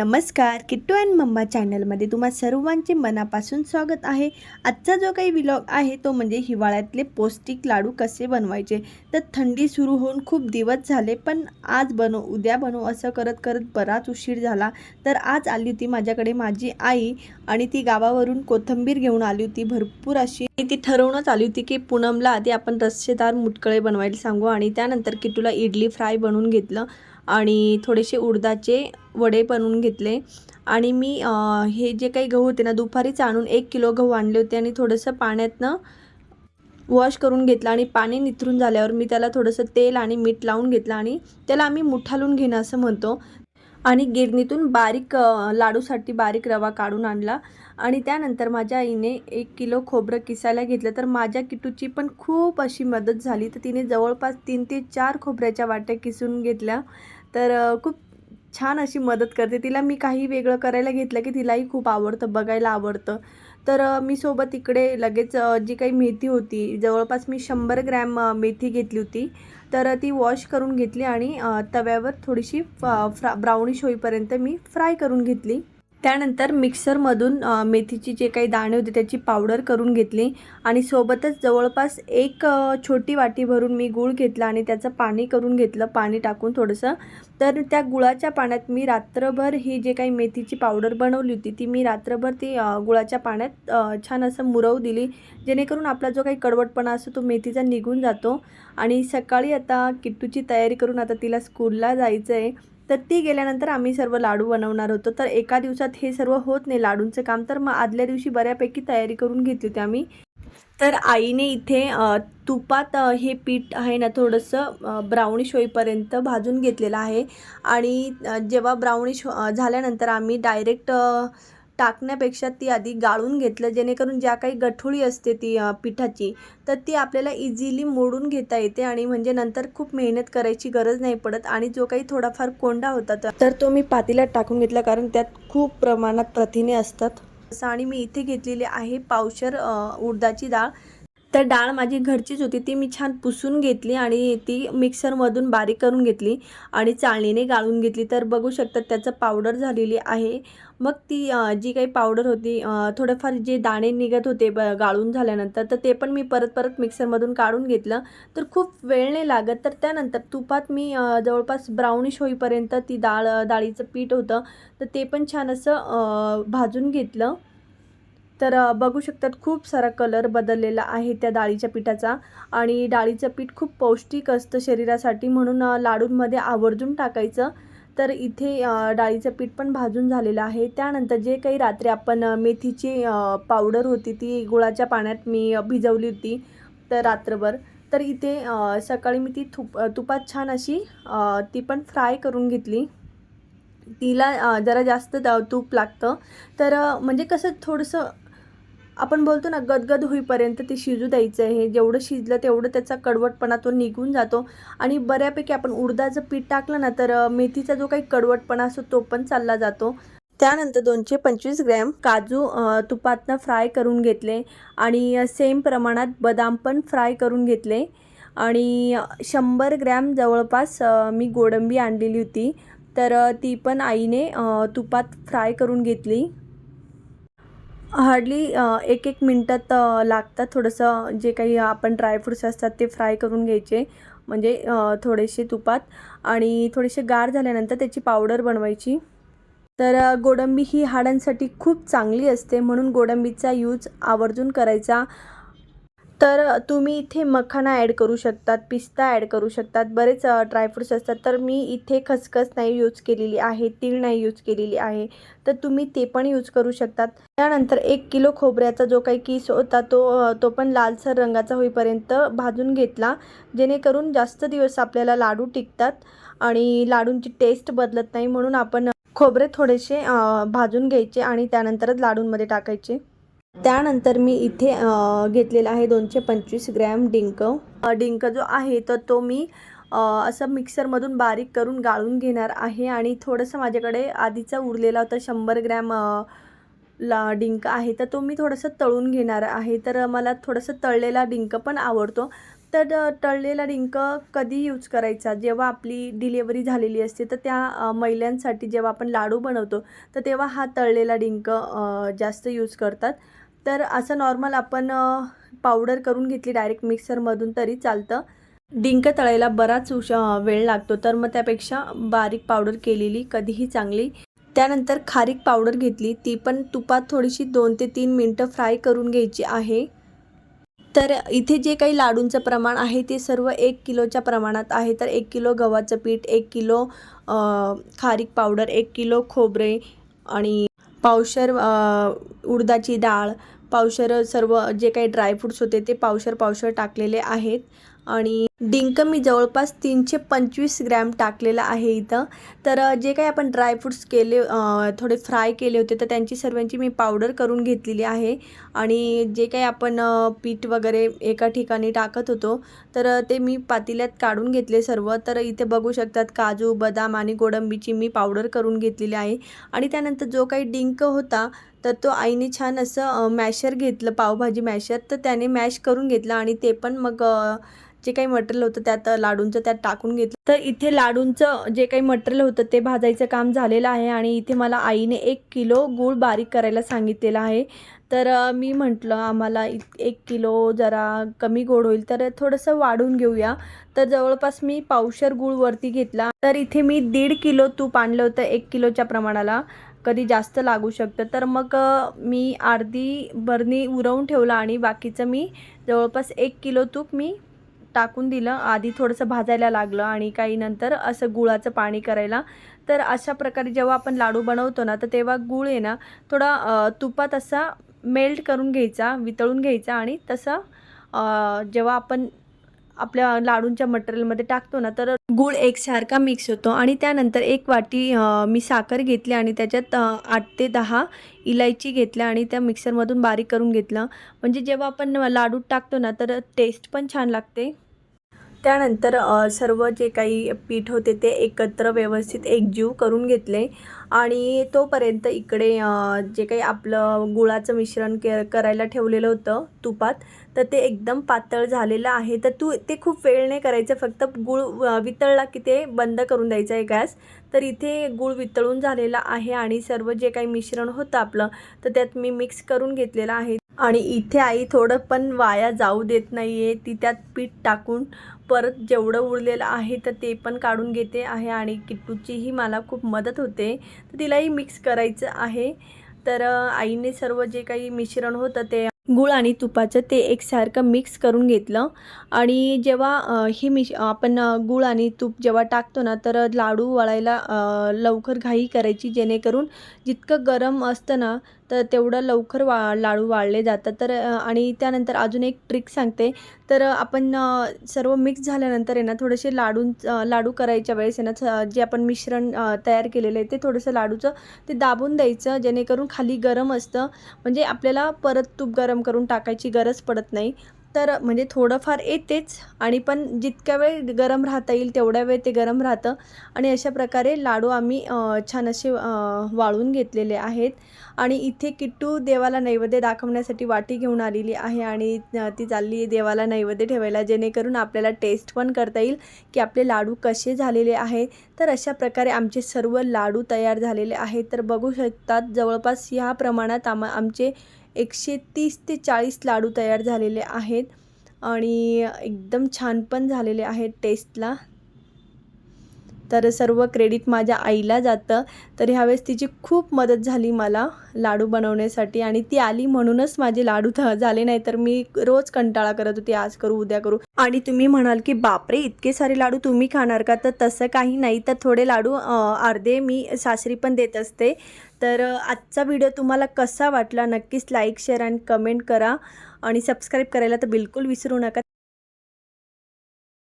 नमस्कार Kittu and mamma चॅनलमध्ये तुम्हा सर्वांचे मनापासून स्वागत आहे. आजचा जो काही विलॉग आहे तो म्हणजे हिवाळ्यातले पौष्टिक लाडू कसे बनवायचे? तर थंडी सुरू होऊन खूप दिवस झाले पण आज बनव उद्या बनव असं करत करत बराच उशीर झाला. तर आज आली होती माझ्याकडे माझी आई आणि ती गावावरून कोथिंबीर घेऊन आली होती भरपूर अशी. ती ठरवूनच आली होती की पूनमला आधी आपण रस्सेदार मुटकळे बनवायला सांगू आणि त्यानंतर किट्टूला इडली फ्राय बनवून घेतलं. आणि थोडेसे उडदाचे वडे बनवून घेतले. आणि मी हे जे काही गहू होते ना दुपारीच आणून एक किलो गहू आणले होते आणि थोडंसं पाण्यातनं वॉश करून घेतलं आणि पाणी निथरून झाल्यावर मी त्याला थोडंसं तेल आणि मीठ लावून घेतलं आणि त्याला आम्ही मुठालून घेणं असं म्हणतो. आणि गिरणीतून बारीक लाडूसाठी बारीक रवा काढून आणला. आणि त्यानंतर माझ्या आईने एक किलो खोबरं किसायला घेतलं. तर माझ्या किटूची पण खूप अशी मदत झाली. तर तिने जवळपास तीन ते चार खोबऱ्याच्या वाट्या किसून घेतल्या. तर खूप छान अशी मदत करते. तिला मी काही वेगळं करायला घेतलं की तिलाही खूप आवडतं बघायला आवडतं. तर मी सोबत इकडे लगेच जी काही मेथी होती जवळपास मी शंभर ग्रॅम मेथी घेतली होती. तर ती वॉश करून घेतली आणि तव्यावर थोडीशी फ- फ्रा ब्राउनिश होईपर्यंत मी फ्राय करून घेतली. त्यानंतर मिक्सरमधून मेथीची जे काही दाणे होते त्याची पावडर करून घेतली आणि सोबतच जवळपास एक छोटी वाटी भरून मी गूळ घेतला आणि त्याचं पाणी करून घेतलं पाणी टाकून थोडंसं. तर त्या गुळाच्या पाण्यात मी रात्रभर ही जे काही मेथीची पावडर बनवली होती ती मी रात्रभर ती गुळाच्या पाण्यात छान असं मुरवू दिली. जेणेकरून आपला जो काही कडवटपणा असतो तो मेथीचा निघून जातो. आणि सकाळी आता किट्टूची तयारी करून आता तिला स्कूलला जायचं आहे तर ती गेल्यानंतर आम्ही सर्व लाडू बनवणार होतो. तर एका दिवसात हे सर्व होत नाही लाडूंचं काम. तर मग आदल्या दिवशी बऱ्यापैकी तयारी करून घेतली होती आम्ही. तर आईने इथे तुपात हे पीठ आहे ना थोडंसं ब्राउनिश होईपर्यंत भाजून घेतलेलं आहे. आणि जेव्हा ब्राउनिश झाल्यानंतर आम्ही डायरेक्ट टाकण्यापेक्षा ती आधी गाळून घेतलं जेणेकरून ज्या काही गठोळी असते ती पिठाची तर ती आपल्याला इझिली मोडून घेता येते आणि म्हणजे नंतर खूप मेहनत करायची गरज नाही पडत आणि जो काही थोडाफार कोंडा होता तर- तो मी पातीला टाकून घेतला कारण त्यात खूप प्रमाणात प्रथिने असतात. असं आणि मी इथे घेतलेली आहे पावशर उडदाची डाळ. तर डाळ माझी घरचीच होती. ती मी छान पुसून घेतली आणि ती मिक्सरमधून बारीक करून घेतली आणि चाळणीने गाळून घेतली. तर बघू शकतात त्याचं पावडर झालेली आहे. मग ती जी काही पावडर होती थोडंफार थोडेफार जे दाणे निघत होते ब गाळून झाल्यानंतर तर ते पण मी परत परत मिक्सरमधून काढून घेतलं. तर खूप वेळ नाही लागत. तर त्यानंतर तुपात मी जवळपास ब्राउनिश होईपर्यंत ती डाळ डाळीचं पीठ होतं. तर ते पण छान असं भाजून घेतलं. तर बघू शकतात खूप सारा कलर बदललेला आहे त्या डाळीच्या पिठाचा आणि डाळीचं पीठ खूप पौष्टिक असतं शरीरासाठी म्हणून लाडूंमध्ये आवर्जून टाकायचं. तर इथे डाळीचं पीठ पण भाजून झालेलं आहे. त्यानंतर जे काही रात्री आपण मेथीची पावडर होती ती गुळाच्या पाण्यात मी भिजवली होती तर रात्रभर. तर इथे सकाळी मी ती तुप तुपात छान अशी ती पण फ्राय करून घेतली. तिला जरा जास्त द- तूप लागतं. तर म्हणजे कसं थोडंसं आपण बोलतो ना गदगद होईपर्यंत ते शिजू द्यायचं आहे. जेवढं शिजलं तेवढं त्याचा कडवटपणा तो निघून जातो. आणि बऱ्यापैकी आपण उडदाचं पीठ टाकलं ना तर मेथीचा जो काही कडवटपणा असतो तो पण चालला जातो. त्यानंतर दोनशे पंचवीस ग्रॅम काजू तुपातनं फ्राय करून घेतले. आणि सेम प्रमाणात बदाम पण फ्राय करून घेतले. आणि शंभर ग्रॅम जवळपास मी गोडंबी आणलेली होती. तर ती पण आईने तुपात फ्राय करून घेतली. हार्डली एक एक मिनटात लागतात थोडंसं जे काही आपण ड्रायफ्रूट्स असतात ते फ्राय करून घ्यायचे म्हणजे थोडेसे तुपात आणि थोडेसे गार झाल्यानंतर त्याची पावडर बनवायची. तर गोडंबी ही हाडांसाठी खूप चांगली असते म्हणून गोडंबीचा यूज आवर्जून करायचा. तर तुम्ही इथे मखाना ॲड करू शकतात पिस्ता ॲड करू शकतात. बरेच ड्रायफ्रूट्स असतात. तर मी इथे खसखस नाही यूज केलेली आहे तीळ नाही यूज केलेली आहे. तर तुम्ही ते पण यूज करू शकतात. त्यानंतर एक किलो खोबऱ्याचा जो काही किस होता तो तो पण लालसर रंगाचा होईपर्यंत भाजून घेतला. जेणेकरून जास्त दिवस आपल्याला लाडू टिकतात आणि लाडूंची टेस्ट बदलत नाही. म्हणून आपण खोबरे थोडेसे भाजून घ्यायचे आणि त्यानंतरच लाडूंमध्ये टाकायचे. त्यानंतर मी इथे घेतलेला आहे दोनशे पंचवीस ग्रॅम डिंक. डिंक जो आहे तर तो मी असं मिक्सरमधून बारीक करून गाळून घेणार आहे. आणि थोडंसं माझ्याकडे आधीचा उरलेला होता शंभर ग्रॅम ला डिंक आहे तर तो मी थोडंसं तळून घेणार आहे. तर मला थोडंसं तळलेला डिंक पण आवडतो. तर तळलेला डिंक कधी यूज करायचा? जेव्हा आपली डिलेवरी झालेली असते तर त्या महिलांसाठी जेव्हा आपण लाडू बनवतो तर तेव्हा हा तळलेला डिंक जास्त यूज करतात. तर असं नॉर्मल आपण पावडर करून घेतली डायरेक्ट मिक्सरमधून तरी चालतं. डिंक तळायला बराच उश वेळ लागतो. तर मग त्यापेक्षा बारीक पावडर केलेली कधीही चांगली. त्यानंतर खारीक पावडर घेतली. ती पण तुपात थोडीशी दोन ते तीन मिनटं फ्राय करून घ्यायची आहे. तर इथे जे काही लाडूंचं प्रमाण आहे ते सर्व एक किलोच्या प्रमाणात आहे. तर एक किलो गव्हाचं पीठ एक किलो खारीक पावडर एक किलो खोबरे आणि पावशर उडदाची डाळ पावशर सर्व जे काही ड्रायफ्रूट्स होते ते पावशर पावशर टाकलेले आहेत आणि डिंक मी जवळपास तीनशे पंचवीस ग्रॅम टाकलेला आहे इथं. तर जे काही आपण ड्रायफ्रूट्स केले थोडे फ्राय केले होते तर त्यांची सर्वांची मी पावडर करून घेतलेली आहे. आणि जे काही आपण पीठ वगैरे एका ठिकाणी टाकत होतो तर ते मी पातेल्यात काढून घेतले सर्व. तर इथे बघू शकतात काजू बदाम आणि गोडंबीची मी पावडर करून घेतलेली आहे. आणि त्यानंतर जो काही डिंक होता तर तो आईने छान असं मॅशर घेतलं पावभाजी मॅशर. तर त्याने मॅश करून घेतलं आणि ते पण मग जे काही मटेरियल होतं त्यात लाडूंचं त्यात टाकून घेतलं. तर इथे लाडूंचं जे काही मटेरियल होतं ते भाजायचं काम झालेलं आहे आणि इथे मला आईने एक किलो गूळ बारीक करायला सांगितलेलं आहे. तर मी म्हटलं आम्हाला एक किलो जरा कमी गोड होईल तर थोडंसं वाढून घेऊया. तर जवळपास मी पावशर गूळ वरती घेतला. तर इथे मी दीड किलो तूप आणलं होतं एक किलोच्या प्रमाणाला. कधी जास्त लागू शकतं. तर मग मी अर्धी बरणी उरवून ठेवलं आणि बाकीचं मी जवळपास एक किलो तूप मी टाकून दिलं. आधी थोडंसं भाजायला लागलं आणि काही नंतर असं गुळाचं पाणी करायला. तर अशा प्रकारे जेव्हा आपण लाडू बनवतो ना तर तेव्हा गूळ आहे ना थोडा तुपात असा मेल्ट करून घ्यायचा वितळून घ्यायचा आणि तसा जेव्हा आपण आपल्या लाडूंच्या मटेरियलमध्ये टाकतो ना तर गूळ एकसारखा मिक्स होतो आणि त्यानंतर एक वाटी मी साखर घेतली आणि त्याच्यात आठ ते दहा इलायची घेतल्या आणि त्या मिक्सरमधून बारीक करून घेतलं. म्हणजे जेव्हा आपण लाडू टाकतो ना तर टेस्ट पण छान लागते. त्यानंतर सर्व जे काही पीठ होते ते एकत्र व्यवस्थित एकजीव करून घेतले आणि तोपर्यंत इकडे जे काही आपलं गुळाचं मिश्रण के करायला ठेवलेलं होतं तुपात तर ते एकदम पातळ झालेलं आहे. तर तू ते खूप वेळ नाही करायचं फक्त गुळ वितळला की ते बंद करून द्यायचं आहे गॅस. तर इथे गुळ वितळून झालेला आहे आणि सर्व जे काही मिश्रण होतं आपलं तर त्यात मी मिक्स करून घेतलेलं आहे. आणि इथे आई थोडं पण वाया जाऊ देत नाही आहे ती त्यात पीठ टाकून परत जेवढं उरलेलं आहे तर ते पण काढून घेते आहे आणि किट्टूचीही मला खूप मदत होते. तर तिलाही मिक्स करायचं आहे. तर आईने सर्व जे काही मिश्रण होतं ते गुळ आणि तुपाचं ते एकसारखं मिक्स करून घेतलं. आणि जेव्हा हे ही मिश आपण गूळ आणि तूप जेव्हा टाकतो ना तर लाडू वळायला लवकर घाई करायची जेणेकरून जितकं गरम असतं ना तर तेवढं लवकर वा लाडू वाळले जातात. तर आणि त्यानंतर अजून एक ट्रिक सांगते. तर आपण सर्व मिक्स झाल्यानंतर आहे ना थोडेसे लाडू लाडू करायच्या वेळेस आहे ना जे आपण मिश्रण तयार केलेलं आहे ते थोडंसं लाडूचं ते दाबून द्यायचं जेणेकरून खाली गरम असतं. म्हणजे आपल्याला परत तूप गरम करून टाकायची गरज पडत नाही. तर म्हणजे थोडंफार येतेच आणि पण जितक्या वेळ गरम राहता येईल तेवढ्या वेळ ते गरम राहतं. आणि अशा प्रकारे लाडू आम्ही छान असे वाळून घेतलेले आहेत. आणि इथे किट्टू देवाला नैवेद्य दाखवण्यासाठी वाटी घेऊन आलेली आहे आणि ती चालली आहे देवाला नैवेद्य ठेवायला जेणेकरून आपल्याला टेस्ट पण करता येईल की आपले लाडू कसे झालेले आहे. तर अशा प्रकारे आमचे सर्व लाडू तयार झालेले आहेत. तर बघू शकतात जवळपास ह्या प्रमाणात आम आमचे एकशे तीस ते चाळीस लाडू तयार झालेले आहेत आणि एकदम छान पण झालेले आहेत टेस्टला तर सर्व क्रेडिट माझ्या आईला जातं. तर ह्यावेळेस तिची खूप मदत झाली मला लाडू बनवण्यासाठी आणि ती आली म्हणूनच माझे लाडू थ- झाले नाही तर मी रोज कंटाळा करत होते. आज करू उद्या करू. आणि तुम्ही म्हणाल की बापरे इतके सारे लाडू तुम्ही खाणार का? तर तसं काही नाही. तर थोडे लाडू अर्धे मी सासरी पण देत असते. तर आजचा व्हिडिओ तुम्हाला कसा वाटला नक्कीच लाईक शेअर आणि कमेंट करा. आणि सबस्क्राईब करायला तर बिलकुल विसरू नका.